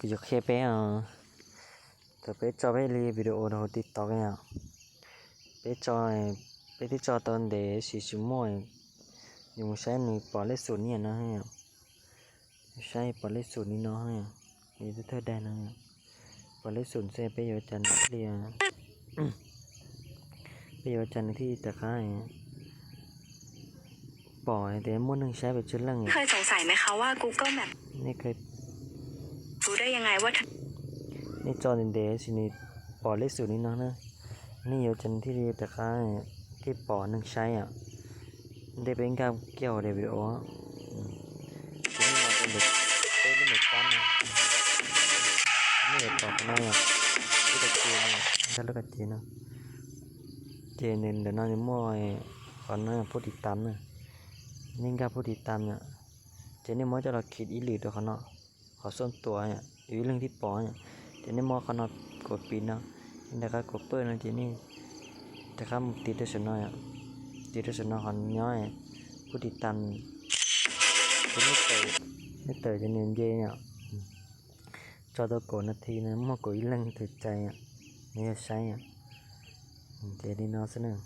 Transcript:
cứ giật khe bé à tớ bé cho bé li video đâu tiktok ấy à bé cho này bé thích cho tên để xì xì mồi dùng sai này bỏ lấy sụn nhỉ nó hay à sai bỏ lấy sụn đi nó hay à thì tôi thấy đen hay à bỏ lấy sụn xe bé giờ chân đi à bây giờ chân thì tất cả này bỏ để muốn nâng sai về chân lăng เคยสงสัยไหมคะว่า Google Map นี่เคย รู้ได้ยังไงว่านี่จอดินเดสินี่ปอดเลขศูนย์นี่เนาะนะนี่อยู่จันที่เรียแต่ค่าที่ปอหนึ่งใช้อะได้เป็นการเกี่ยวเดวิดโออะอืมทีนี้เราเป็นเด็กเป็นเด็กกันนะนี่เด็กต่อกันอะที่เด็กจีนอะถ้าเลิกกับจีนนะเจนเดี๋ยวน้องจะมั่วไอ้ก่อนหน้าผู้ติดตามนะนี่ก็ผู้ติดตามเนี่ยเจนนี่มั่วจะเราคิดอีหลีตัวเขาเนาะ ขอส่วนตัวเนี่ยอยู่เรื่องที่ปอเนี่ยเดี๋ยวนี้มอขนาดกดปีนเนะแต่ก็กดเปิดนะทีนี้แต่ข้ามติดด้วยสนอยติดด้วยสนอยคนน้อยผู้ติดตามจะไม่เตยไม่เตยจะเนียนเย่เนี่ยจอตัวกดนาทีนะมอกดอีเรื่องถือใจอะนี่จะใช้อะอืมเจดีนอสนึง